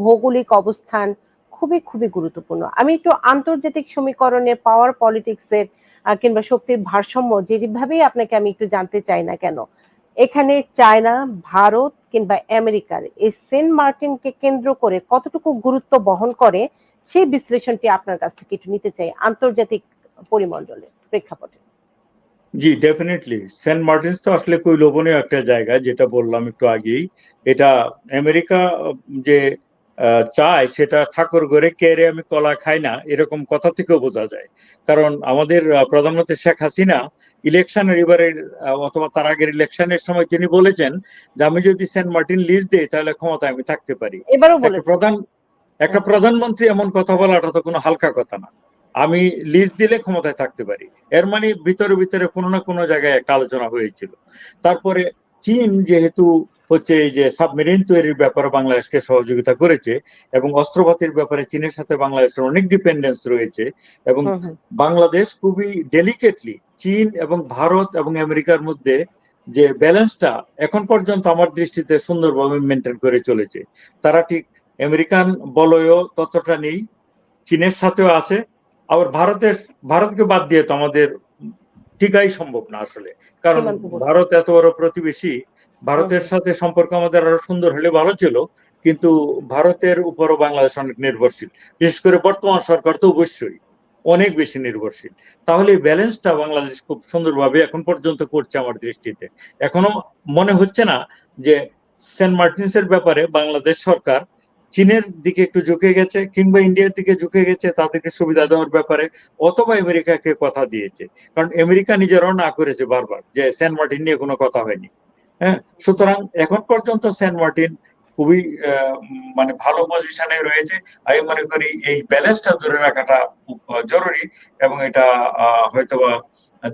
ভৌগোলিক অবস্থান খুবই খুবই গুরুত্বপূর্ণ। আমি একটু আন্তর্জাতিক সমীকরণে পাওয়ার পলিটিক্সের কিংবা শক্তির ভারসাম্য যেভাবেই আপনাকে আমি একটু জানতে চাই না কেন, এখানে চায়না, ভারত কিংবা আমেরিকার এই সেন্ট মার্টিনকে কেন্দ্র করে কতটুকু গুরুত্ব বহন করে, সেই বিশ্লেষণটি আপনার কাছ থেকে একটু নিতে চাই আন্তর্জাতিক পরিমণ্ডলে প্রেক্ষাপটে। জি ডেফিনেটলি সেন্ট মার্টিনস তো আসলে লোভনীয় একটা জায়গা, যেটা বললাম একটু আগেই। এটা আমেরিকা, যে চায় সেটা ঠাকুর ঘরে কেড়ে আমি কলা খাই না? এরকম কথা থেকেও বোঝা যায়। কারণ আমাদের প্রধানমন্ত্রী শেখ হাসিনা ইলেকশনের এবারের অথবা তার আগের ইলেকশনের সময় তিনি বলেছেন যে আমি যদি সেন্ট মার্টিন লিজ দেই তাহলে ক্ষমতায় আমি থাকতে পারি। প্রধান একটা প্রধানমন্ত্রী এমন কথা বলাটা তো কোনো হালকা কথা না। আমি লিজ দিলে ক্ষমতায় থাকতে পারি। এর মানে ভিতরে ভিতরে কোনো না কোনো জায়গায় একটা আলোচনা হয়েছিল। তারপরে চীন যেহেতু হচ্ছে এই যে সাবমেরিন তৈরির ব্যাপারে বাংলাদেশকে সহযোগিতা করেছে এবং অস্ত্রপাতির ব্যাপারে চীনের সাথে বাংলাদেশের অনেক ডিপেন্ডেন্স রয়েছে এবং বাংলাদেশ খুবই ডেলিকেটলি চীন এবং ভারত এবং আমেরিকার মধ্যে যে ব্যালেন্সটা এখন পর্যন্ত আমার দৃষ্টিতে সুন্দরভাবে মেনটেন করে চলেছে। তারা ঠিক আমেরিকান বলয়ও ততটা নেই চীনের সাথেও আছে আবার ভারতের ভারতকে বাদ দিয়ে তো আমাদের টিকাই সম্ভব না আসলে। কারণ ভারত এত বড় প্রতিবেশী ভারতের সাথে সম্পর্ক আমাদের আরও সুন্দর হলে ভালো ছিল কিন্তু ভারতের উপরও বাংলাদেশ অনেক নির্ভরশীল। বিশেষ করে বর্তমান সরকার তো অবশ্যই অনেক বেশি নির্ভরশীল। তাহলে ব্যালেন্সটা বাংলাদেশ খুব সুন্দরভাবে এখন পর্যন্ত করছে আমার দৃষ্টিতে। এখনও মনে হচ্ছে না যে সেন্ট মার্টিনসের ব্যাপারে বাংলাদেশ সরকার চীনের দিকে একটু ঝুঁকে গেছে কিংবা ইন্ডিয়ার দিকে ঝুঁকে গেছে তাদেরকে সুবিধা দেওয়ার ব্যাপারে অথবা আমেরিকাকে কথা দিয়েছে। কারণ আমেরিকা নিজেরাও না করেছে বারবার যে সেন্ট মার্টিন নিয়ে কোনো কথা হয়নি। হ্যাঁ? সুতরাং এখন পর্যন্ত সেন্ট মার্টিন খুবই মানে ভালো পজিশনে রয়েছে। আমি মনে করি এই ব্যালেন্সটা ধরে রাখাটা জরুরি এবং এটা হয়তোবা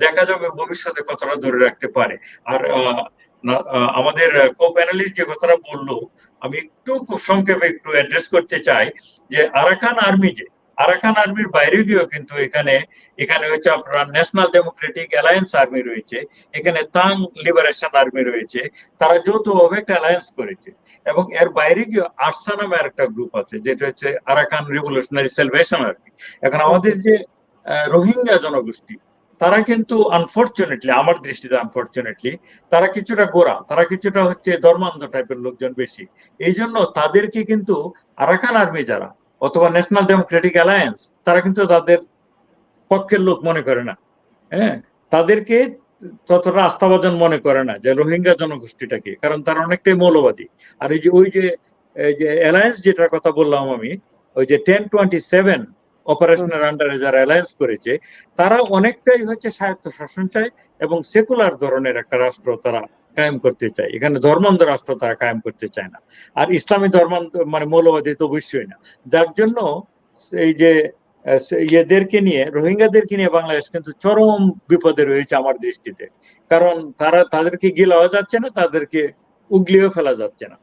দেখা যাবে ভবিষ্যতে কতটা ধরে রাখতে পারে। আর আমাদের কো প্যানেলিস্ট যে কথাটা বলল, আমি একটু খুব সংক্ষেপে একটু অ্যাড্রেস করতে চাই যে আরাকান আর্মি যে আরাকান আর্মির বাইরে গিয়েও কিন্তু এখানে এখানে হচ্ছে আপনার ন্যাশনাল ডেমোক্রেটিক অ্যালায়েন্স আর্মি রয়েছে, এখানে তাং লিবারেশন আর্মি রয়েছে, তারা যৌথভাবে একটা অ্যালায়েন্স করেছে। এবং এর বাইরে গিয়ে আরসা নামে একটা গ্রুপ আছে, যেটা হচ্ছে আরাকান রিভলিউশনারি সেলভেশন আর্মি এখন আমাদের যে রোহিঙ্গা জনগোষ্ঠী, তারা কিন্তু আনফর্চুনেটলি আমার দৃষ্টিতে আনফর্চুনেটলি তারা কিছুটা গোড়া, তারা কিছুটা হচ্ছে ধর্মান্ধ টাইপের লোকজন বেশি। এই জন্য তাদেরকে কিন্তু আরাকান আর্মি যারা অথবা ন্যাশনাল ডেমোক্রেটিক অ্যালায়েন্স তারা কিন্তু তাদের পক্ষের লোক মনে করে না। হ্যাঁ? তাদেরকে ততটা আস্থাভাজন মনে করে না যে রোহিঙ্গা জনগোষ্ঠীটাকে, কারণ তারা অনেকটাই মৌলবাদী। আর এই যে, ওই যে অ্যালায়েন্স যেটার কথা বললাম আমি, ওই যে টেন টোয়েন্টি সেভেন অপারেশনের আন্ডারে যারা অ্যালায়েন্স করেছে তারা অনেকটাই হচ্ছে স্বায়ত্ত শাসন চায় এবং সেকুলার ধরনের একটা রাষ্ট্র তারা কায়েম করতে চায়। এখানে ধর্মান্ধ রাষ্ট্র তারা কায়েম করতে চায় না। আর ইসলামী ধর্মান্ধ মানে মৌলবাদী তো অবশ্যই না। যার জন্য এই যে ইয়েদেরকে নিয়ে রোহিঙ্গাদেরকে নিয়ে বাংলাদেশ কিন্তু চরম বিপদে রয়েছে আমার দৃষ্টিতে। কারণ তারা তাদেরকে গিলাও যাচ্ছে না তাদেরকে উগলিও ফেলা যাচ্ছে না।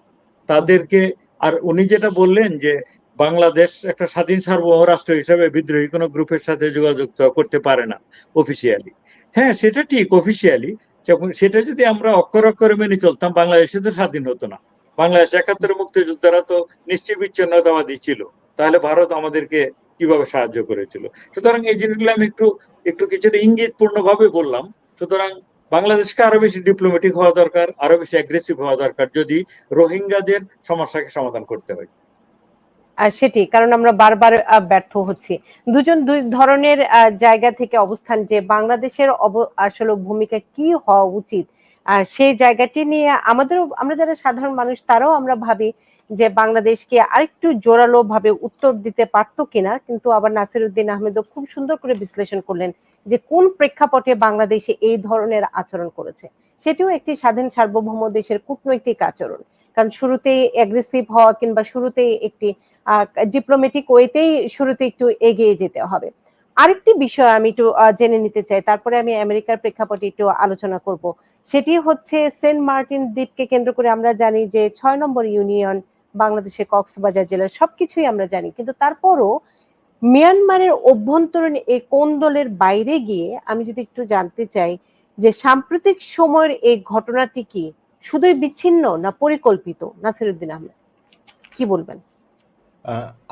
তাদেরকে আর উনি যেটা বললেন যে বাংলাদেশ একটা স্বাধীন সার্বভৌম রাষ্ট্র হিসেবে বিদ্রোহী কোনো গ্রুপের সাথে যোগাযোগ করতে পারে না অফিসিয়ালি হ্যাঁ সেটা ঠিক অফিসিয়ালি সেটা যদি আমরা অক্ষর অক্ষরে মেনে চলতাম, বাংলাদেশে তো স্বাধীন হতো না। বাংলাদেশ একাত্তরে মুক্তিযোদ্ধারা তো নিশ্চয় বিচ্ছিন্নতাবাদী ছিল। তাহলে ভারত আমাদেরকে কীভাবে সাহায্য করেছিল? সুতরাং এই জিনিসগুলো আমি একটু একটু কিছুটা ইঙ্গিতপূর্ণ ভাবে বললাম। সুতরাং বাংলাদেশকে আরও বেশি ডিপ্লোমেটিক হওয়া দরকার, আরও বেশি অ্যাগ্রেসিভ হওয়া দরকার, যদি রোহিঙ্গাদের সমস্যাকে সমাধান করতে হয়। সেটি, কারণ আমরা বারবার ব্যর্থ হচ্ছি। দুজন দুই ধরনের জায়গা থেকে অবস্থান যে বাংলাদেশের আসলে ভূমিকা কি হওয়া উচিত সেই জায়গাটি নিয়ে আমাদেরও, আমরা যারা সাধারণ মানুষ, তারাও আমরা ভাবি যে বাংলাদেশকে আরেকটু জোরালো ভাবে উত্তর দিতে পারত কিনা, কিন্তু আবার নাসির উদ্দিন আহমেদও খুব সুন্দর করে বিশ্লেষণ করলেন যে কোন প্রেক্ষাপটে বাংলাদেশে এই ধরনের আচরণ করেছে। সেটিও একটি স্বাধীন সার্বভৌম দেশের কূটনৈতিক আচরণ। কারণ শুরুতেই অ্যাগ্রেসিভ হওয়া কিংবা শুরুতেই একটি ডিপ্লোমেটিক ওয়েতেই শুরুতে একটু এগিয়ে যেতে হবে। আরেকটি বিষয় আমি একটু জেনে নিতে চাই, তারপরে আমি আমেরিকার প্রেক্ষাপটে একটু আলোচনা করব। সেটি হচ্ছে সেন্ট মার্টিন দ্বীপকে কেন্দ্র করে আমরা জানি যে ছয় নম্বর ইউনিয়ন বাংলাদেশের কক্সবাজার জেলার সবকিছুই আমরা জানি। কিন্তু তারপরও মিয়ানমারের অভ্যন্তরীণ এই কোন্দলের বাইরে গিয়ে আমি যদি একটু জানতে চাই যে সাম্প্রতিক সময়ের এই ঘটনাটি কি? শুধুই বিচ্ছিন্ন না পরিকল্পিত? নাসিরুদ্দিন আহমেদ কি বলবেন?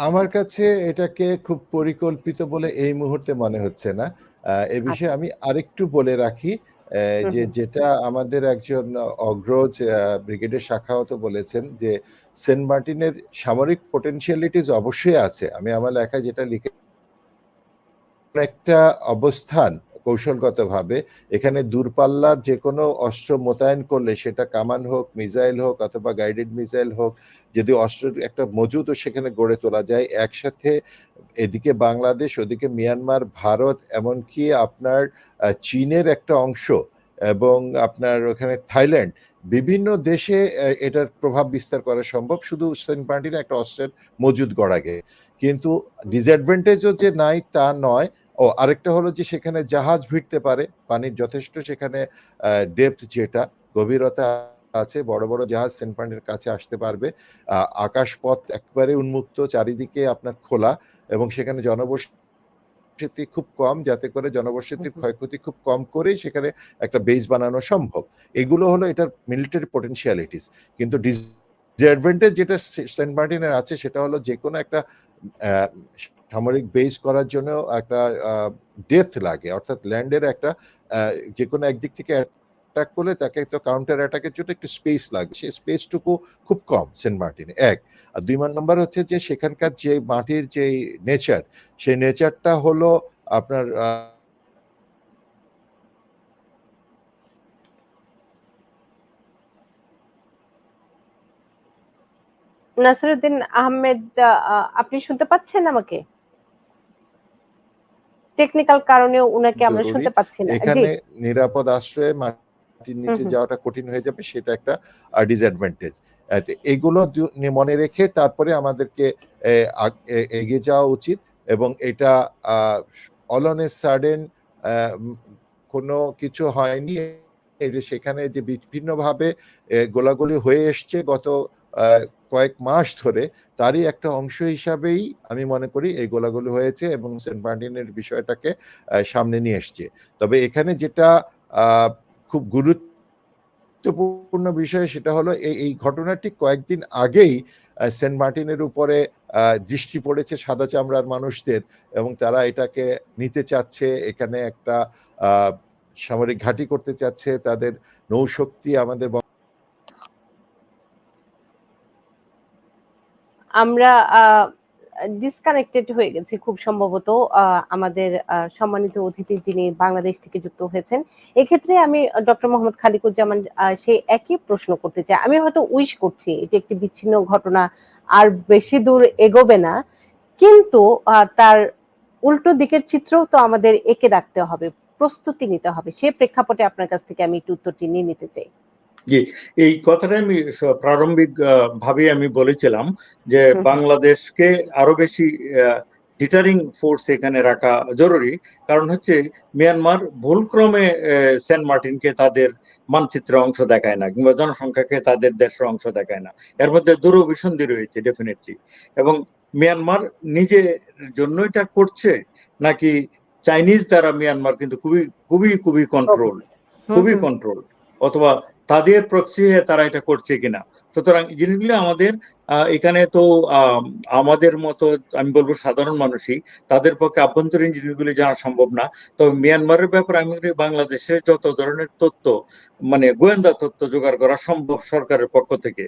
আমার কাছে এটাকে খুব পরিকল্পিত বলে এই মুহূর্তে মনে হচ্ছে না। এ বিষয়ে আমি আরেকটু বলে রাখি যে যেটা আমাদের একজন অগ্রজ ব্রিগেডের শাখাওয়াত বলেছেন যে সেন্ট মার্টিনের সামরিক পোটেনশিয়ালিটিস অবশ্যই আছে। আমি আমার লেখায় যেটা লিখে একটা অবস্থান কৌশলগতভাবে এখানে দূরপাল্লার যে কোনো অস্ত্র মোতায়েন করলে সেটা কামান হোক, মিসাইল হোক অথবা গাইডেড মিসাইল হোক, যদি অস্ত্র একটা মজুদও সেখানে গড়ে তোলা যায়, একসাথে এদিকে বাংলাদেশ, ওদিকে মিয়ানমার, ভারত, এমনকি আপনার চীনের একটা অংশ এবং আপনার ওখানে থাইল্যান্ড, বিভিন্ন দেশে এটার প্রভাব বিস্তার করা সম্ভব। শুধু সেন্ট পার্টির একটা অস্ত্রের মজুদ গড়া গে কিন্তু ডিসঅ্যাডভান্টেজও যে নাই তা নয় ও আরেকটা হলো যে সেখানে জাহাজ ভিড়তে পারে পানির যথেষ্ট সেখানে ডেপথ যেটা গভীরতা আছে বড় বড় জাহাজ সেন্ট মার্টিনের কাছে আসতে পারবে। আকাশপথ একবারে উন্মুক্ত চারিদিকে আপনার খোলা এবং সেখানে জনবসতি খুব কম যাতে করে জনবসতির ক্ষয়ক্ষতি খুব কম করেই সেখানে একটা বেস বানানো সম্ভব। এগুলো হলো এটার মিলিটারি পোটেনশিয়ালিটিস কিন্তু ডিসঅ্যাডভান্টেজ যেটা সেন্ট মার্টিনের আছে সেটা হলো যে কোনো একটা সামরিক বেস করার জন্য একটা ডেপথ লাগে। অর্থাৎ ল্যান্ডের একটা যে কোনো একদিক থেকে অ্যাটাক করলে তাকে তো কাউন্টার অ্যাটাকের জন্য একটু স্পেস লাগে। সেই স্পেসটুকু খুব কম, সেন্ট মার্টিনে। এক, আর দুই নম্বর হচ্ছে যে সেখানকার যে মাটির যে নেচার সেই নেচারটা হলো আপনার নাসিরুদ্দিন আহমেদ আপনি শুনতে পাচ্ছেন আমাকে? টেকনিক্যাল কারণেও উনাকে আমরা শুনতে পাচ্ছি না। এখানে নিরাপদ আশ্রয়ে মাটির নিচে। যাওয়াটা কঠিন হয়ে যাবে সেটা একটা ডিসঅ্যাডভান্টেজ এগুলো মনে রেখে তারপরে আমাদেরকে এগিয়ে যাওয়া উচিত এবং এটা অল অন এ সাডেন কোনো কিছু হয়নি। এই যে সেখানে যে বিভিন্নভাবে গোলাগুলি হয়ে এসছে গত কয়েক মাস ধরে তারই একটা অংশ হিসাবেই আমি মনে করি এই গোলাগুলি হয়েছে এবং সেন্ট মার্টিনের বিষয়টাকে সামনে নিয়ে এসছে। তবে এখানে যেটা খুব গুরুত্বপূর্ণ বিষয় সেটা হলো এই ঘটনাটি কয়েকদিন আগেই সেন্ট মার্টিনের উপরে দৃষ্টি পড়েছে সাদা চামড়ার মানুষদের এবং তারা এটাকে নিতে চাচ্ছে, এখানে একটা সামরিক ঘাঁটি করতে চাচ্ছে, তাদের নৌশক্তি আমাদের আমরা ডিসকানেক্টেড হয়ে গেছি খুব সম্ভবত আমাদের সম্মানিত অতিথি যিনি বাংলাদেশ থেকে যুক্ত হয়েছেন। এক্ষেত্রে আমি ডক্টর মোহাম্মদ খালিকুজ্জামান সেই একই প্রশ্ন করতে চাই। আমি হয়তো উইশ করছি এটি একটি বিচ্ছিন্ন ঘটনা আর বেশি দূর এগোবে না, কিন্তু তার উল্টো দিকের চিত্রও তো আমাদের এঁকে রাখতে হবে, প্রস্তুতি নিতে হবে। সে প্রেক্ষাপটে আপনার কাছ থেকে আমি একটু উত্তরটি নিয়ে নিতে চাই। এই কথাটা আমি প্রারম্ভিক ভাবে আমি বলেছিলাম যে বাংলাদেশকে আরও বেশি ডিটারিং ফোর্স এখানে রাখা জরুরি। কারণ হচ্ছে মিয়ানমার ভুলক্রমে সেন্ট মার্টিনকে তাদের মানচিত্রে অংশ দেখায় না কিংবা জনসংখ্যাকে তাদের দেশের অংশ দেখায় না। এর মধ্যে দুরভিসন্ধি রয়েছে ডেফিনেটলি এবং মিয়ানমার নিজের জন্য এটা করছে নাকি চাইনিজ দ্বারা মিয়ানমার কিন্তু খুবই খুবই খুবই কন্ট্রোল খুবই কন্ট্রোল অথবা তাদের প্রক্সি তারা এটা করছে কিনা। সুতরাং জিনিসগুলো আমাদের এখানে তো আম, আমাদের মতো আমি বলব সাধারণ মানুষই তাদের পক্ষে আভ্যন্তরীণ জিনিসগুলি জানা সম্ভব না। তবে মিয়ানমারের ব্যাপারে আমি বাংলাদেশের যত ধরনের তথ্য মানে গোয়েন্দা তথ্য জোগাড় করা সম্ভব সরকারের পক্ষ থেকে।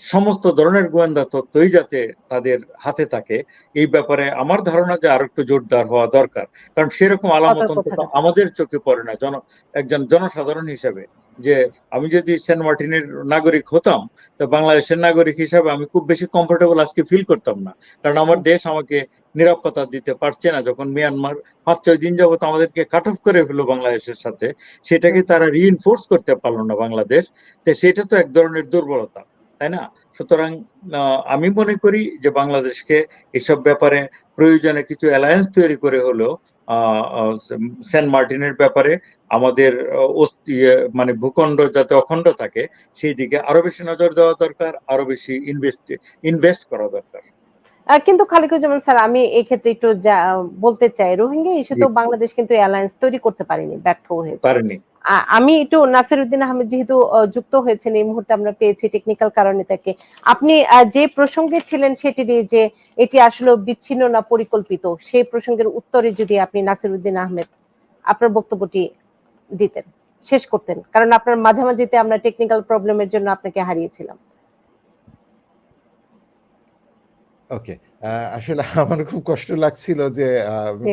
সমস্ত ধরনের গোয়েন্দা তথ্যই যাতে তাদের হাতে থাকে এই ব্যাপারে আমার ধারণা যে আরও একটু জোরদার হওয়া দরকার। কারণ সেরকম আলামত। আমাদের চোখে পড়ে না। জন একজন জনসাধারণ হিসেবে। যে আমি যদি সেন্ট মার্টিনের নাগরিক হতাম তো বাংলাদেশের নাগরিক হিসাবে আমি খুব বেশি কমফোর্টেবল আজকে ফিল করতাম না। কারণ আমার দেশ আমাকে নিরাপত্তা দিতে পারছে না। যখন মিয়ানমার পাঁচ ছয় দিন যাবত আমাদেরকে কাট অফ করে ফেলল বাংলাদেশের সাথে সেটাকে তারা রিইনফোর্স করতে পারল না বাংলাদেশ। তো সেটা তো এক ধরনের দুর্বলতা। তাই না? সুতরাং আমি মনে করি যে বাংলাদেশকে এসব ব্যাপারে প্রয়োজনে কিছু অ্যালায়েন্স তৈরি করে হলেও আহ, সেন্ট মার্টিনের ব্যাপারে আমাদের ইয়ে, মানে ভূখণ্ড যাতে অখণ্ড থাকে সেই দিকে আরও বেশি নজর দেওয়া দরকার আরও বেশি ইনভেস্ট ইনভেস্ট করা দরকার। কিন্তু খালিকুজ্জামান স্যার আমি এই ক্ষেত্রে একটু যা- বলতে চাই। রোহিঙ্গা ইস্যুতেও জি। বাংলাদেশ কিন্তু অ্যালায়েন্স তৈরি করতে পারেনি ব্যর্থ হয়েছে। পারেনি। আমি একটু নাসির উদ্দিন আহমেদ যেহেতু যুক্ত হয়েছেন এই মুহূর্তে আমরা পেয়েছি টেকনিক্যাল কারণে তাকে। আপনি যে প্রসঙ্গে ছিলেন সেটি নিয়ে যে এটি আসলে বিচ্ছিন্ন না পরিকল্পিত সেই প্রসঙ্গের উত্তরে যদি আপনি নাসির উদ্দিন আহমেদ আপনার বক্তব্যটি দিতেন শেষ করতেন। কারণ আপনার মাঝামাঝিতে আমরা টেকনিক্যাল প্রবলেমের জন্য আপনাকে হারিয়েছিলাম। ওকে আসলে আমার খুব কষ্ট লাগছিল যে।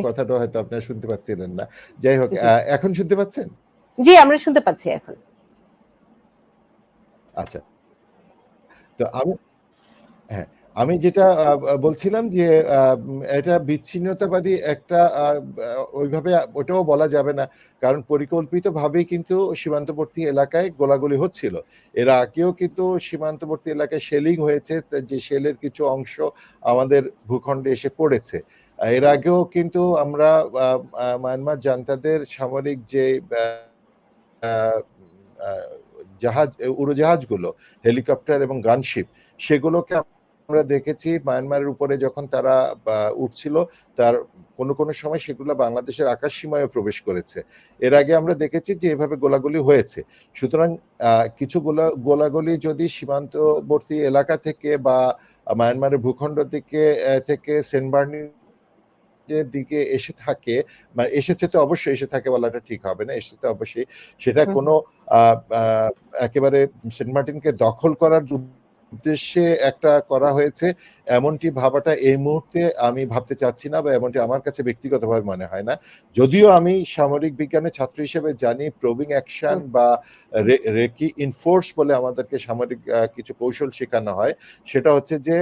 কথাটা হয়তো আপনারা শুনতে পাচ্ছিলেন না। যাই হোক এখন শুনতে পাচ্ছেন? জি, আমরা শুনতে পাচ্ছি এখন। আচ্ছা। তো আমি হ্যাঁ আমি যেটা বলছিলাম যে এটা বিচ্ছিন্নতাবাদী একটা ওইভাবে ওটাও বলা যাবে না। কারণ পরিকল্পিতভাবে কিন্তু সীমান্তবর্তী এলাকায় গোলাগুলি হচ্ছিল। এর আগেও কিন্তু সীমান্তবর্তী এলাকায় শেলিং হয়েছে যে শেলের কিছু অংশ আমাদের ভূখণ্ডে এসে পড়েছে। এর আগেও কিন্তু আমরা মায়ানমার জান্তাদের সামরিক যে জাহাজ, উড়োজাহাজগুলো, হেলিকপ্টার এবং গানশিপ, সেগুলোকে আমরা দেখেছি মায়ানমারের উপরে যখন তারা উঠছিল, তার কোনো কোনো সময় সেগুলো বাংলাদেশের আকাশ সীমায় প্রবেশ করেছে। এর আগে আমরা দেখেছি যে এভাবে গোলাগুলি হয়েছে। সুতরাং কিছু গোলা, গোলাগুলি যদি সীমান্তবর্তী এলাকা থেকে বা মায়ানমারের ভূখণ্ড দিকে থেকে সেন্ট দিকে এসে থাকে মানে এসেছে তো অবশ্যই এসে থাকে বলাটা ঠিক হবে না এসেছে তো অবশ্যই সেটা। কোনো আহ, আহ, একেবারে সেন্ট মার্টিনকে দখল করার উদ্দেশ্যে একটা করা হয়েছে। এমনটি ভাবাটা এই মুহূর্তে আমি ভাবতে চাচ্ছি না বা এমনটি আমার কাছে ব্যক্তিগতভাবে মনে হয় না। যদিও আমি সামরিক বিজ্ঞানের ছাত্র হিসেবে জানি প্রবিং অ্যাকশন বা রেকি ইনফোর্স বলে আমাদেরকে সামরিক কিছু কৌশল শেখানো হয়। সেটা হচ্ছে যে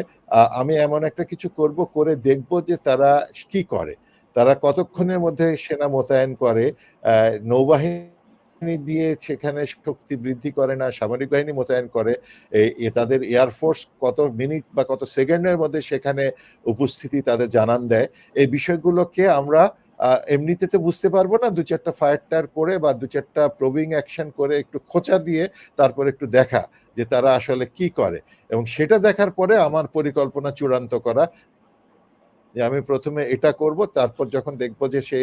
আমি এমন একটা কিছু করব করে দেখব যে তারা কি করে। তারা কতক্ষণের মধ্যে সেনা মোতায়েন করে আহ, নৌবাহিনী দিয়ে সেখানে শক্তি বৃদ্ধি করে না, সামরিক বাহিনী মোতায়েন করে তাদের এয়ারফোর্স কত মিনিট বা কত সেকেন্ডের মধ্যে সেখানে উপস্থিতি তাদের জানান দেয়। এই বিষয়গুলোকে আমরা এমনিতে তো বুঝতে পারব না, দু চারটা ফায়ার টায়ার করে বা দু চারটা প্রবিং অ্যাকশন করে একটু খোঁচা দিয়ে তারপর একটু দেখা যে তারা আসলে কি করে। এবং সেটা দেখার পরে আমার পরিকল্পনা চূড়ান্ত করা যে আমি প্রথমে এটা করব, তারপর যখন দেখব যে সে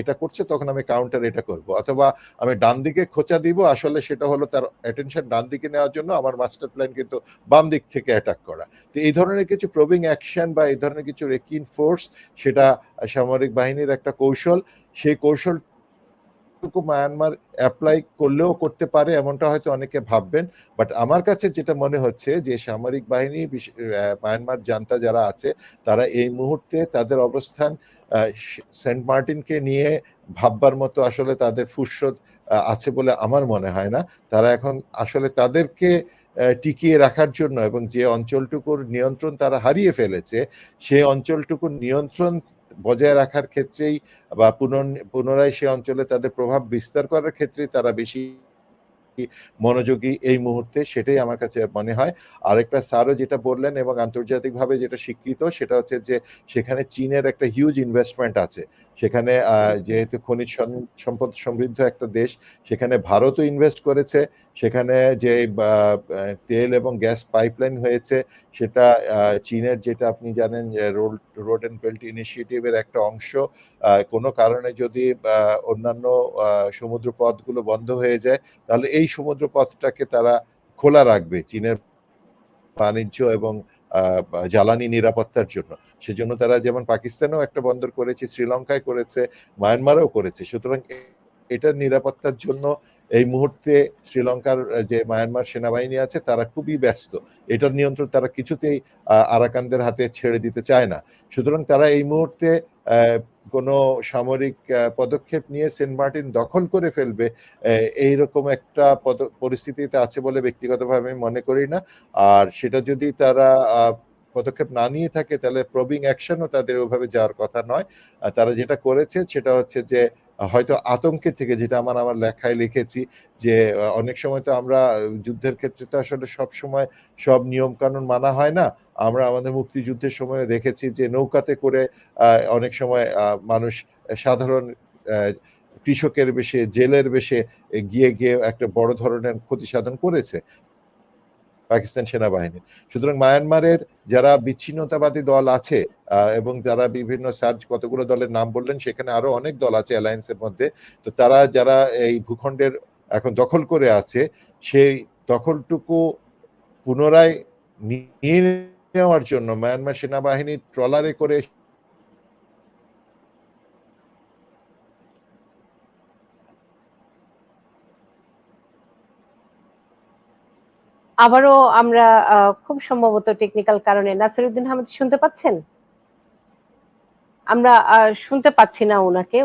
এটা করছে, তখন আমি কাউন্টার এটা করব। অথবা আমি ডান দিকে খোঁচা দিব, আসলে সেটা হলো তার অ্যাটেনশন ডান দিকে নেওয়ার জন্য আমার মাস্টার প্ল্যান কিন্তু বাম দিক থেকে অ্যাটাক করা। তো এই ধরনের কিছু প্রবিং অ্যাকশন বা এই ধরনের কিছু রেকিন ফোর্স সেটা সামরিক বাহিনীর একটা কৌশল। সেই কৌশলটুকু মায়ানমার অ্যাপ্লাই করলেও করতে পারে এমনটা হয়তো অনেকে ভাববেন বাট আমার কাছে যেটা মনে হচ্ছে যে সামরিক বাহিনী মায়ানমার জান্তা যারা আছে, তারা এই মুহূর্তে তাদের অবস্থান সেন্ট মার্টিনকে নিয়ে ভাববার মতো আসলে তাদের ফুরসত আছে বলে আমার মনে হয় না। তারা এখন আসলে তাদেরকে টিকিয়ে রাখার জন্য এবং যে অঞ্চলটুকুর নিয়ন্ত্রণ তারা হারিয়ে ফেলেছে, সেই অঞ্চলটুকুর নিয়ন্ত্রণ বজায় রাখার ক্ষেত্রেই বা পুনর- পুনরায় সে অঞ্চলে তাদের প্রভাব বিস্তার করার ক্ষেত্রে তারা বেশি মনোযোগী এই মুহূর্তে, সেটাই আমার কাছে মনে হয়। আরেকটা স্যারও যেটা বললেন এবং আন্তর্জাতিকভাবে যেটা স্বীকৃত, সেটা হচ্ছে যে সেখানে চীনের একটা হিউজ ইনভেস্টমেন্ট আছে। সেখানে যেহেতু খনিজ সম্পদ সমৃদ্ধ একটা দেশ, সেখানে ভারতও ইনভেস্ট করেছে, সেখানে যে তেল এবং গ্যাস পাইপলাইন হয়েছে, সেটা চীনের যেটা আপনি জানেন রোড রোড অ্যান্ড বেল্ট ইনিশিয়েটিভের একটা অংশ কোনো কারণে যদি অন্যান্য সমুদ্র পথগুলো বন্ধ হয়ে যায়, তাহলে এই সমুদ্র পথটাকে তারা খোলা রাখবে চীনের বাণিজ্য এবং জ্বালানি নিরাপত্তার জন্য। সেজন্য তারা যেমন পাকিস্তানেও একটা বন্দর করেছে, শ্রীলঙ্কায় করেছে, মায়ানমারেও করেছে। সুতরাং এটার নিরাপত্তার জন্য এই মুহূর্তে শ্রীলঙ্কার যে মায়ানমার সেনাবাহিনী আছে, তারা খুবই ব্যস্ত। এটার নিয়ন্ত্রণ তারা কিছুতেই আরাকানদের হাতে ছেড়ে দিতে চায় না। সুতরাং তারা এই মুহূর্তে কোনো সামরিক পদক্ষেপ নিয়ে সেন্ট মার্টিন দখল করে ফেলবে এইরকম একটা পরিস্থিতিতে আছে বলে ব্যক্তিগতভাবে আমি মনে করি না। আর সেটা যদি তারা পদক্ষেপ না নিয়ে থাকে, তাহলে প্রবিং অ্যাকশনও তাদের ওইভাবে যাওয়ার কথা নয়। তারা যেটা করেছে, সেটা হচ্ছে যে, হয়তো আতঙ্কের থেকে, যেটা আমার আমার লেখায় লিখেছি, যে অনেক সময় তো আমরা, যুদ্ধের ক্ষেত্রে তো আসলে সব সময় সব নিয়ম কানুন মানা হয় না। আমরা আমাদের মুক্তিযুদ্ধের সময় দেখেছি যে, নৌকাতে করে অনেক সময় মানুষ সাধারণ কৃষকের বেশে, জেলের বেশে গিয়ে গিয়ে একটা বড় ধরনের ক্ষতি সাধন করেছে। পাকিস্তান সেনাবাহিনীর। সুতরাং মায়ানমারের যারা বিচ্ছিন্নতাবাদী দল আছে এবং যারা বিভিন্ন সার্চ কতগুলো দলের নাম বললেন, সেখানে আরও অনেক দল আছে অ্যালায়েন্সের মধ্যে। তো তারা যারা এই ভূখণ্ডের এখন দখল করে আছে, সেই দখলটুকু পুনরায় নিয়ে নেওয়ার জন্য মায়ানমার সেনাবাহিনী ট্রলারে করে আবারও আমরা খুব সম্ভবত টেকনিক্যাল কারণে নাসিরুদ্দিন আহমেদ শুনতে পাচ্ছেন? আমরা শুনতে পাচ্ছি না ওনাকে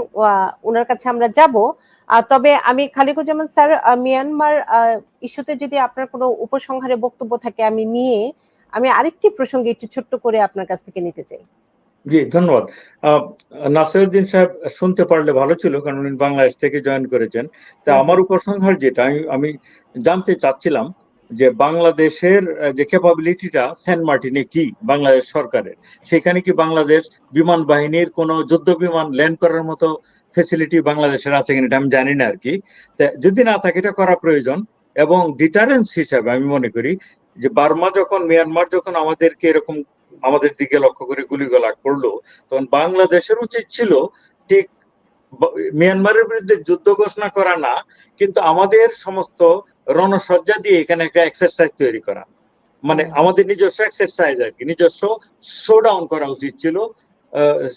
ওনার কাছে আমরা যাব। তবে আমি খালিকুজ্জামান স্যার মিয়ানমার ইস্যুতে যদি আপনার কোনো উপসংহারে বক্তব্য থাকে আমি নিয়ে আমি আরেকটি প্রসঙ্গে একটু ছোট্ট করে আপনার কাছ থেকে নিতে চাই। জি ধন্যবাদ। নাসিরুদ্দিন সাহেব শুনতে পারলে ভালো ছিল কারণ উনি বাংলাদেশ থেকে জয়েন করেছেন। তা আমার উপসংহার যেটা আমি আমি জানতে চাচ্ছিলাম যে বাংলাদেশের যে ক্যাপাবিলিটিটা সেন্ট মার্টিনে কি? বাংলাদেশ সরকারের। সেখানে কি বাংলাদেশ বিমান বাহিনীর কোনো যুদ্ধ বিমান ল্যান্ড করার মতো ফেসিলিটি বাংলাদেশের আছে কিনা আমি জানি না আর কি যদি না থাকে, এটা করা প্রয়োজন। এবং ডিটারেন্স হিসাবে আমি মনে করি যে বার্মা যখন, মিয়ানমার যখন আমাদেরকে এরকম আমাদের দিকে লক্ষ্য করে গুলিগোলা করল, তখন বাংলাদেশের উচিত ছিল ঠিক মিয়ানমারের বিরুদ্ধে যুদ্ধ ঘোষণা করা না, কিন্তু আমাদের সমস্ত রণসজ্জা দিয়ে এখানে একটা এক্সারসাইজ তৈরি করা। মানে আমাদের নিজস্ব এক্সারসাইজ আর কি। নিজস্ব শোডাউন করা উচিত ছিল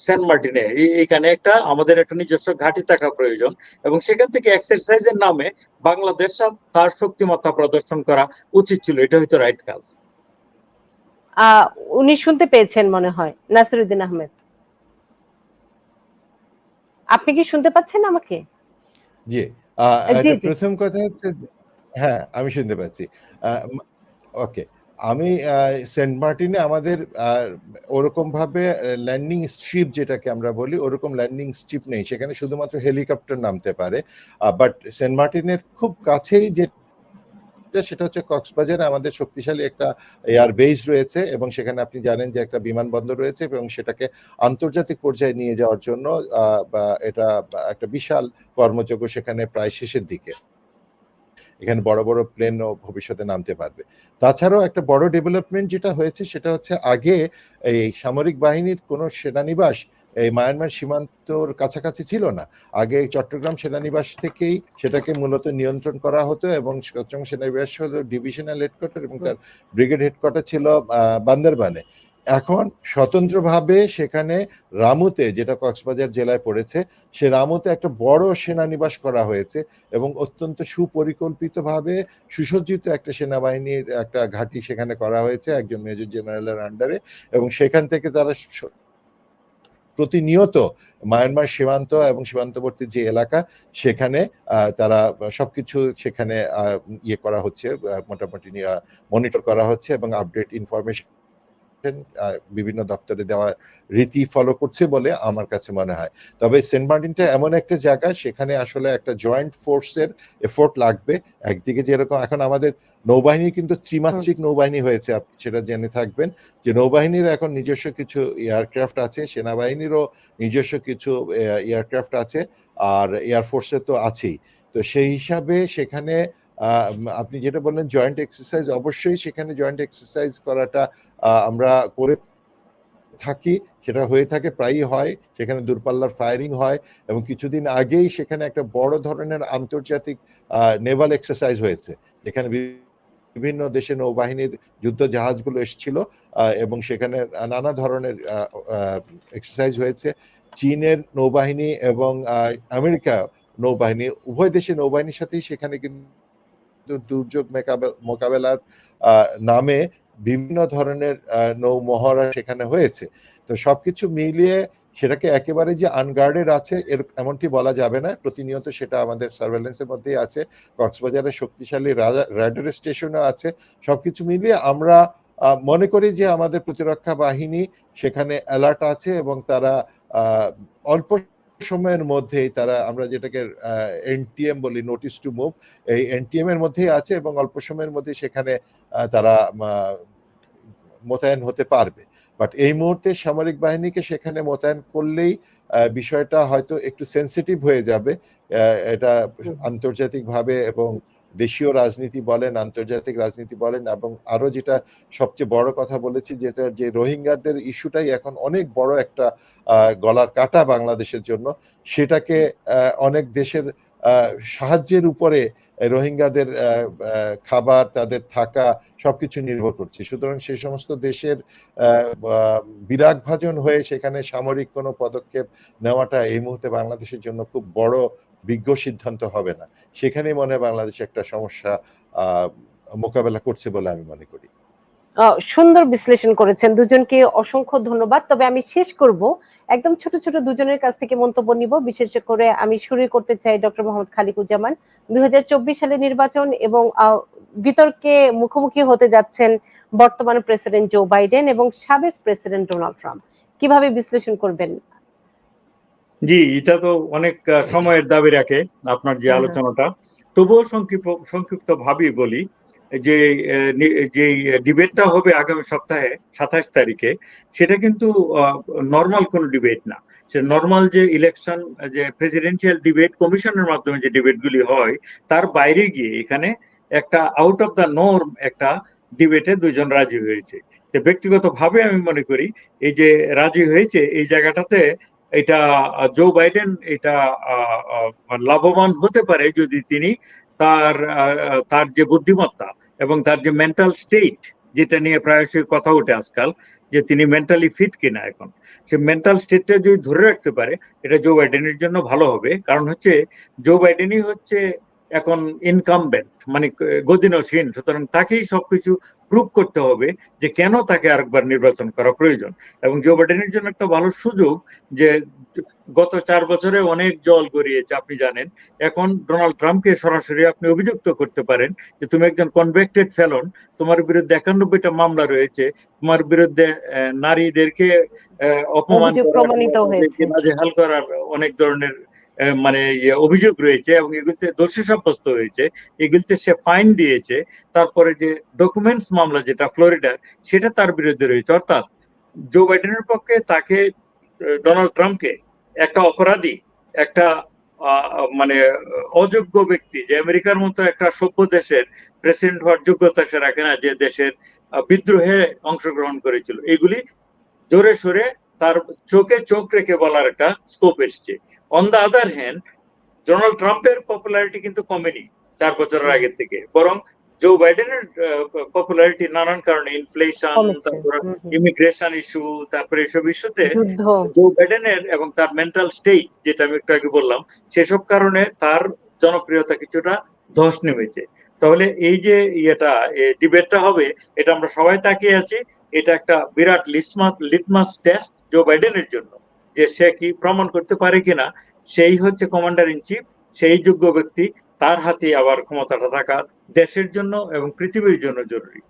সেন্ট মার্টিনে এখানে একটা আমাদের একটা নিজস্ব ঘাঁটি থাকা প্রয়োজন এবং সেখান থেকে এক্সারসাইজের নামে বাংলাদেশ তার শক্তিমত্তা প্রদর্শন করা উচিত ছিল। এটা হয়তো রাইট কাজ আহ, উনি শুনতে পেয়েছেন মনে হয় নাসিরুদ্দিন আহমেদ। আপনি কি শুনতে পাচ্ছেন আমাকে? জি। প্রথম কথা হচ্ছে হ্যাঁ আমি শুনতে পাচ্ছি। ওকে। আমি সেন্ট মার্টিনে আমাদের ওরকম ভাবে ল্যান্ডিং স্ট্রিপ যেটাকে আমরা বলি, ওরকম ল্যান্ডিং স্ট্রিপ নেই। সেখানে শুধুমাত্র হেলিকপ্টার নামতে পারে। বাট সেন্ট মার্টিনের খুব কাছেই যে সেটা হচ্ছে কক্সবাজারে আমাদের শক্তিশালী একটা এয়ার বেস রয়েছে এবং সেখানে আপনি জানেন যে একটা বিমানবন্দর রয়েছে এবং সেটাকে আন্তর্জাতিক পর্যায়ে নিয়ে যাওয়ার জন্য এটা একটা বিশাল কর্মযোগ্য সেখানে প্রায় শেষের দিকে। এখানে বড় বড় প্লেনও ভবিষ্যতে নামতে পারবে। তাছাড়াও একটা বড় ডেভেলপমেন্ট যেটা হয়েছে সেটা হচ্ছে আগে এই সামরিক বাহিনীর কোনো সেনানিবাস এই মায়ানমার সীমান্তর কাছাকাছি ছিল না। আগে চট্টগ্রাম সেনানিবাস থেকেই সেটাকে মূলত নিয়ন্ত্রণ করা হতো এবং চট্টগ্রাম সেনানিবাস হলো ডিভিশনাল হেডকোয়ার্টার এবং তার ব্রিগেড হেডকোয়ার্টার ছিল বান্দরবানে। এখন স্বতন্ত্রভাবে সেখানে রামুতে, যেটা কক্সবাজার জেলায় পড়েছে, সে রামুতে একটা বড় সেনানিবাস করা হয়েছে এবং অত্যন্ত সুপরিকল্পিতভাবে সুসজ্জিত একটা সেনাবাহিনীর একটা ঘাঁটি সেখানে করা হয়েছে একজন মেজর জেনারেলের আন্ডারে এবং সেখান থেকে তারা প্রতিনিয়ত মায়ানমার সীমান্ত এবং সীমান্তবর্তী যে এলাকা, সেখানে তারা সবকিছু সেখানে ইয়ে করা হচ্ছে মোটামুটি মনিটর করা হচ্ছে এবং আপডেট ইনফরমেশন বিভিন্ন দপ্তরে দেওয়ার রীতি ফলো করছে বলে আমার কাছে মনে হয়। তবে সেন্ট মার্টিনটা এমন একটা জায়গা সেখানে আসলে একটা জয়েন্ট ফোর্সের এফোর্ট লাগবে। একদিকে যেরকম এখন আমাদের নৌবাহিনী কিন্তু ত্রিমাত্রিক নৌবাহিনী হয়েছে আপনি সেটা জেনে থাকবেন। যে নৌবাহিনীর এখন নিজস্ব কিছু এয়ারক্রাফট আছে সেনাবাহিনীরও নিজস্ব কিছু এয়ারক্রাফট আছে আর এয়ারফোর্সের তো আছেই। তো সেই হিসাবে সেখানে আহ, আপনি যেটা বললেন জয়েন্ট এক্সারসাইজ অবশ্যই সেখানে জয়েন্ট এক্সারসাইজ করাটা আমরা করে থাকি, সেটা হয়ে থাকে, প্রায়ই হয়। সেখানে দূরপাল্লার ফায়ারিং হয় এবং কিছুদিন আগেই সেখানে একটা বড় ধরনের আন্তর্জাতিক নেভাল এক্সারসাইজ হয়েছে। যেখানে বিভিন্ন দেশের নৌবাহিনীর যুদ্ধ জাহাজগুলো এসেছিল এবং সেখানে নানা ধরনের এক্সারসাইজ হয়েছে। চীনের নৌবাহিনী এবং আমেরিকা নৌবাহিনী, উভয় দেশের নৌবাহিনীর সাথেই সেখানে কিন্তু দুর্যোগ মোকাবেলার নামে বিভিন্ন ধরনের নৌ মহড়া সেখানে হয়েছে। তো সবকিছু মিলিয়ে সেটাকে একেবারে যে আনগার্ডেড আছে, এর এমনটি বলা যাবে না। প্রতিনিয়ত সেটা আমাদের সার্ভেলেন্সের মধ্যেই আছে। কক্সবাজারের শক্তিশালী র্যাডার স্টেশনও আছে। সবকিছু মিলিয়ে আমরা মনে করি যে আমাদের প্রতিরক্ষা বাহিনী সেখানে অ্যালার্ট আছে এবং তারা অল্প সময়ের মধ্যেই তারা আমরা যেটাকে এনটিএম বলি নোটিস টু মুভ এই এনটিএম এর মধ্যেই আছে এবং অল্প সময়ের মধ্যে সেখানে তারা মোতায়েন হতে পারবে। বাট এই মুহূর্তে সামরিক বাহিনীকে সেখানে মোতায়েন করলেই বিষয়টা হয়তো একটু সেন্সিটিভ হয়ে যাবে এটা আন্তর্জাতিকভাবে এবং দেশীয় রাজনীতি বলেন, আন্তর্জাতিক রাজনীতি বলেন এবং আরও যেটা সবচেয়ে বড় কথা বলেছি যেটা যে রোহিঙ্গাদের ইস্যুটাই এখন অনেক বড় একটা গলার কাটা বাংলাদেশের জন্য। সেটাকে অনেক দেশের সাহায্যের উপরে রোহিঙ্গাদের খাবার, তাদের থাকা সবকিছু নির্ভর করছে। সুতরাং সেই সমস্ত দেশের বিরাগ ভাজন হয়ে সেখানে সামরিক কোনো পদক্ষেপ নেওয়াটা এই মুহূর্তে বাংলাদেশের জন্য খুব বড় বিজ্ঞ সিদ্ধান্ত হবে না। সেখানেই মনে হয় বাংলাদেশ একটা সমস্যা মোকাবেলা করছে বলে আমি মনে করি। সুন্দর বিশ্লেষণ করেছেন দুজনকে অসংখ্য ধন্যবাদ। তবে আমি শেষ করব। একদম ছোট ছোট দুজনের কাছ থেকে মন্তব্য নিব। বিশেষ করে আমি শুরু করতে চাই ডক্টর মোহাম্মদ খালিকুজ্জামান। দুই হাজার চব্বিশ সালে নির্বাচন এবং বিতর্কে মুখোমুখি হতে যাচ্ছেন বর্তমান প্রেসিডেন্ট জো বাইডেন এবং সাবেক প্রেসিডেন্ট ডোনাল্ড ট্রাম্প। কীভাবে বিশ্লেষণ করবেন জি এটা তো অনেক সময়ের দাবি রাখে আপনার যে আলোচনাটা। তবুও সংক্ষিপ্ত সংক্ষিপ্ত ভাবেই বলি যে যে ডিবেটটা হবে আগামী সপ্তাহে সাতাশ তারিখে সেটা কিন্তু নর্মাল কোনো ডিবেট না। সে নর্মাল যে ইলেকশন যে প্রেসিডেন্সিয়াল ডিবেট কমিশনের মাধ্যমে যে ডিবেটগুলি হয় তার বাইরে গিয়ে এখানে একটা আউট অফ দ্য নর্ম একটা ডিবেটে দুজন রাজি হয়েছে। তো ব্যক্তিগতভাবে আমি মনে করি এই যে রাজি হয়েছে এই জায়গাটাতে এটা জো বাইডেন এটা লাভবান হতে পারে যদি তিনি তার তার যে বুদ্ধিমত্তা এবং তার যে মেন্টাল স্টেট যেটা নিয়ে প্রায়শই কথা ওঠে আজকাল, যে তিনি মেন্টালি ফিট কিনা এখন। সে মেন্টাল স্টেটটা যদি ধরে রাখতে পারে, এটা জো বাইডেনের জন্য ভালো হবে। কারণ হচ্ছে জো বাইডেনই হচ্ছে এখন ইনকামবেন্ট মানে গদিনসীন সুতরাং তাকেই সবকিছু প্রুভ করতে হবে যে কেন তাকে আরেকবার নির্বাচন করা প্রয়োজন। এবং জো বাইডেনের জন্য একটা ভালো সুযোগ যে গত চার বছরে অনেক জল গড়িয়েছে আপনি জানেন। এখন ডোনাল্ড ট্রাম্পকে সরাসরি আপনি অভিযুক্ত করতে পারেন যে তুমি একজন কনভেক্টেড ফেলন তোমার বিরুদ্ধে একানব্বইটা মামলা রয়েছে তোমার বিরুদ্ধে নারীদেরকে অপমান করার, নাজেহাল করার অনেক ধরনের মানে অভিযোগ রয়েছে এবং এগুলিতে দোষী সাব্যস্ত হয়েছে। এগুলিতে সে ফাইন দিয়েছে। তারপরে যে ডকুমেন্টস মামলা যেটা ফ্লোরিডার, সেটা তার বিরুদ্ধে রয়েছে। অর্থাৎ জো বাইডেনের পক্ষে তাকে ডোনাল্ড ট্রাম্পকে একটা অপরাধী, একটা মানে অযোগ্য ব্যক্তি, যে আমেরিকার মতো একটা সভ্য দেশের প্রেসিডেন্ট হওয়ার যোগ্যতা সে রাখে না, যে দেশের বিদ্রোহে অংশগ্রহণ করেছিল। এগুলি জোরে সোরে তার চোখে চোখ রেখে বলার একটা স্কোপ এসছে। On the other hand Donald ট্রাম্পের পপুলারিটি কিন্তু কমেনি চার বছরের আগের থেকে। বরং জো বাইডেনের পপুলারিটি নানান কারণে ইনফ্লেশন তারপরে। ইমিগ্রেশন ইস্যু তারপরে এসব ইস্যুতে জো বাইডেনের এবং তার মেন্টাল স্টেট যেটা আমি একটু আগে বললাম সেসব কারণে তার জনপ্রিয়তা কিছুটা ধস নেমেছে। তাহলে এই যে ইয়েটা ডিবেটটা হবে এটা আমরা সবাই তাকিয়ে আছি। এটা একটা বিরাট লিসমাস লিটমাস টেস্ট জো বাইডেনের জন্য, যে সে কি প্রমাণ করতে পারে কিনা, সেই হচ্ছে কমান্ডার ইন চিফ সেই যোগ্য ব্যক্তি, তার হাতে আবার ক্ষমতাটা থাকা দেশের জন্য এবং পৃথিবীর জন্য জরুরি।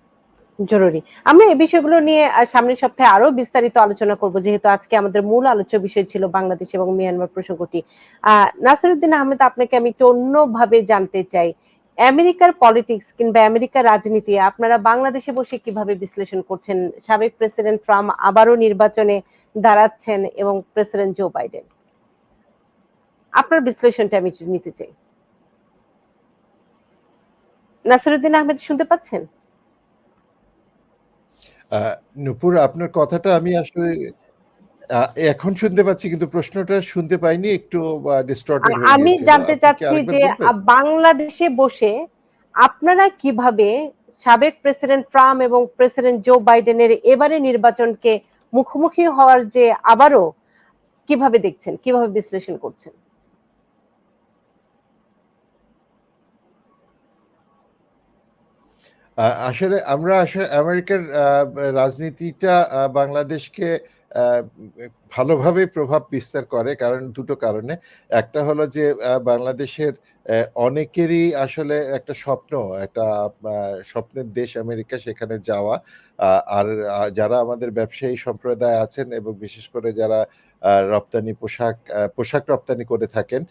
জরুরি। আমরা এই বিষয়গুলো নিয়ে সামনের সপ্তাহে আরও বিস্তারিত আলোচনা করব, যেহেতু আজকে আমাদের মূল আলোচ্য বিষয় ছিল বাংলাদেশ এবং মিয়ানমার প্রসঙ্গটি। আহ, নাসিরুদ্দিন আহমেদ, আপনাকে আমি একটু অন্যভাবে জানতে চাই। আমেরিকার পলিটিক্স কিংবা আমেরিকার রাজনীতি, আপনারা বাংলাদেশে বসে কীভাবে বিশ্লেষণ করছেন? সাবেক প্রেসিডেন্ট ট্রাম্প আবারও নির্বাচনে দাঁড়াচ্ছেন এবং প্রেসিডেন্ট জো বাইডেন। আপনার বিশ্লেষণটা আমি নিতে চাই। নাসিরুদ্দিন আহমেদ, শুনতে পাচ্ছেন? নূপুর, আপনার কথাটা আমি আসলে এখন শুনতে পাচ্ছি কিন্তু প্রশ্নটা শুনতে পাইনি একটু ডিস্টর্টেড আমি জানতে চাচ্ছি যে বাংলাদেশে বসে আপনারা কীভাবে সাবেক প্রেসিডেন্ট ট্রাম্প এবং প্রেসিডেন্ট জো বাইডেনের এবারে নির্বাচনকে মুখোমুখি হওয়ার যে আবারও কীভাবে দেখছেন কীভাবে বিশ্লেষণ করছেন? আসলে আমরা আসলে আমেরিকার রাজনীতিটা বাংলাদেশকে ভালোভাবে প্রভাব বিস্তার করে কারণ দুটো কারণে। একটা হলো যে বাংলাদেশের অনেকেরই আসলে একটা স্বপ্ন, একটা স্বপ্নের দেশ আমেরিকা সেখানে যাওয়া। আর যারা আমাদের ব্যবসায়ী সম্প্রদায় আছেন এবং বিশেষ করে যারা রপ্তানি পোশাক পোশাক রপ্তানি করে থাকেন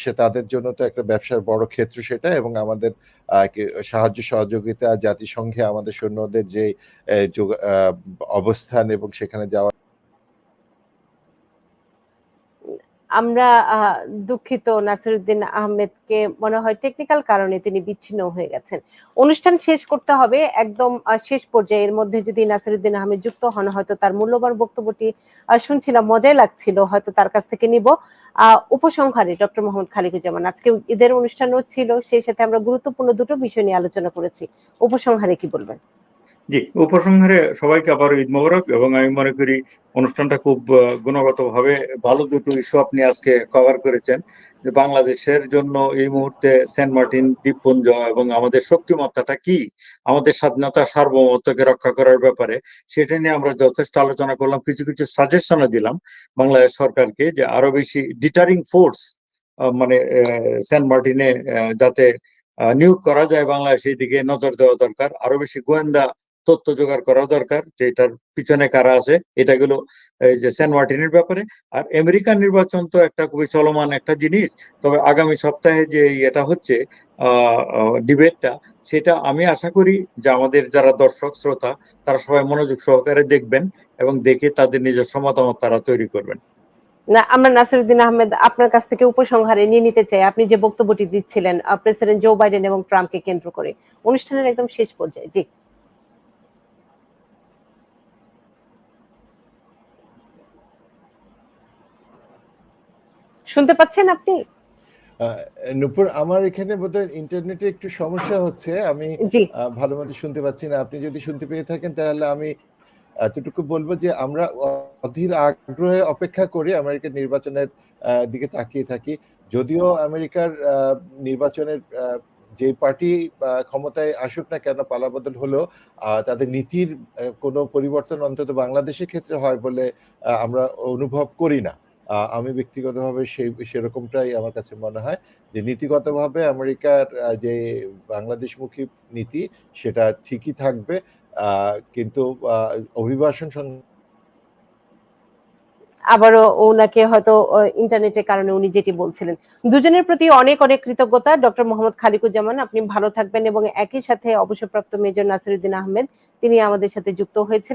সে তাদের জন্য তো একটা ব্যবসার বড় ক্ষেত্র সেটা এবং আমাদের সাহায্য সহযোগিতা, জাতিসংঘে আমাদের সৈন্যদের যে অবস্থান এবং সেখানে যাওয়া আমরা দুঃখিত নাসিরুদ্দিন আহমেদকে মনে হয় টেকনিক্যাল কারণে তিনি বিচ্ছিন্ন হয়ে গেছেন। অনুষ্ঠান শেষ করতে হবে, একদম শেষ পর্যায়ে। এর মধ্যে যদি নাসিরুদ্দিন আহমেদ যুক্ত হন, হয়তো তার মূল্যবান বক্তব্যটি শুনছিলাম, মজাই লাগছিল, হয়তো তার কাছ থেকে নিব। উপসংহারে ডক্টর মোহাম্মদ খালিকুজ্জামান আজকে ঈদের অনুষ্ঠানও ছিল, সেই সাথে আমরা গুরুত্বপূর্ণ দুটো বিষয় নিয়ে আলোচনা করেছি। উপসংহারে কি বলবেন? জি উপসংহারে সবাইকে আবার ঈদ মোবারক এবং আমি মনে করি অনুষ্ঠানটা খুব আহ, গুণগতভাবে ভালো দুটো ইস্যু আপনি আজকে কভার করেছেন। যে বাংলাদেশের জন্য এই মুহূর্তে সেন্ট মার্টিন দ্বীপপুঞ্জ এবং আমাদের শক্তিমত্তাটা কি? আমাদের স্বাধীনতা সার্বভৌমত্বকে রক্ষা করার ব্যাপারে সেটা নিয়ে আমরা যথেষ্ট আলোচনা করলাম কিছু কিছু সাজেশনও দিলাম। বাংলাদেশ সরকারকে যে আরও বেশি ডিটারিং ফোর্স মানে সেন্ট মার্টিনে যাতে নিয়োগ করা যায় বাংলাদেশের দিকে নজর দেওয়া দরকার। আরও বেশি গোয়েন্দা তথ্য জোগাড় করা দরকার যে এটার পিছনে কারা আছে। এটা গুলো এই যে সেন্ট মার্টিনের ব্যাপারে। আর আমেরিকান নির্বাচন তো একটা খুবই চলমান একটা জিনিস। তবে আগামী সপ্তাহে যে এটা হচ্ছে ডিবেটটা, সেটা আমি আশা করি যে আমাদের যারা দর্শক, শ্রোতা, তারা সবাই মনোযোগ সহকারে দেখবেন এবং দেখে তাদের নিজস্ব মতামত তারা তৈরি করবেন। না, আমরা নাসিরুদ্দিন আহমেদ আপনার কাছ থেকে উপসংহারে নিয়ে নিতে চাই। আপনি যে বক্তব্যটি দিচ্ছিলেন প্রেসিডেন্ট জো বাইডেন এবং ট্রাম্পকে কেন্দ্র করে। অনুষ্ঠানের একদম শেষ পর্যায়ে, জি। শুনতে পাচ্ছেন আপনি? নূপুর আমার এখানে বোধহয় ইন্টারনেটে একটু সমস্যা হচ্ছে। আমি ভালো মতো শুনতে পাচ্ছি না। আপনি যদি শুনতে পেয়ে থাকেন তাহলে আমি এতটুকু বলব যে আমরা অধীর আগ্রহে অপেক্ষা করি আমেরিকার নির্বাচনের দিকে তাকিয়ে থাকি। যদিও আমেরিকার নির্বাচনের যে পার্টি ক্ষমতায় আসুক না কেন পালাবদল হলো আহ, তাদের নীতির কোনো পরিবর্তন অন্তত বাংলাদেশের ক্ষেত্রে হয় বলে আমরা অনুভব করি না। আমি ব্যক্তিগতভাবে সেই, সেরকমটাই আমার কাছে মনে হয় যে নীতিগতভাবে আমেরিকার যে বাংলাদেশমুখী নীতি সেটা ঠিকই থাকবে কিন্তু অভিবাসন আবারও ওনাকে হয়তো ইন্টারনেটের কারণে উনি যেটি বলছিলেন। দুজনের প্রতি অনেক অনেক কৃতজ্ঞতা। ডক্টর মোহাম্মদ খালিকুজ্জামান, আপনি ভালো থাকবেন এবং একই সাথে অবসরপ্রাপ্ত মেজর নাসিরুদ্দিন আহমেদ, তিনি আমাদের সাথে যুক্ত হয়েছিলেন।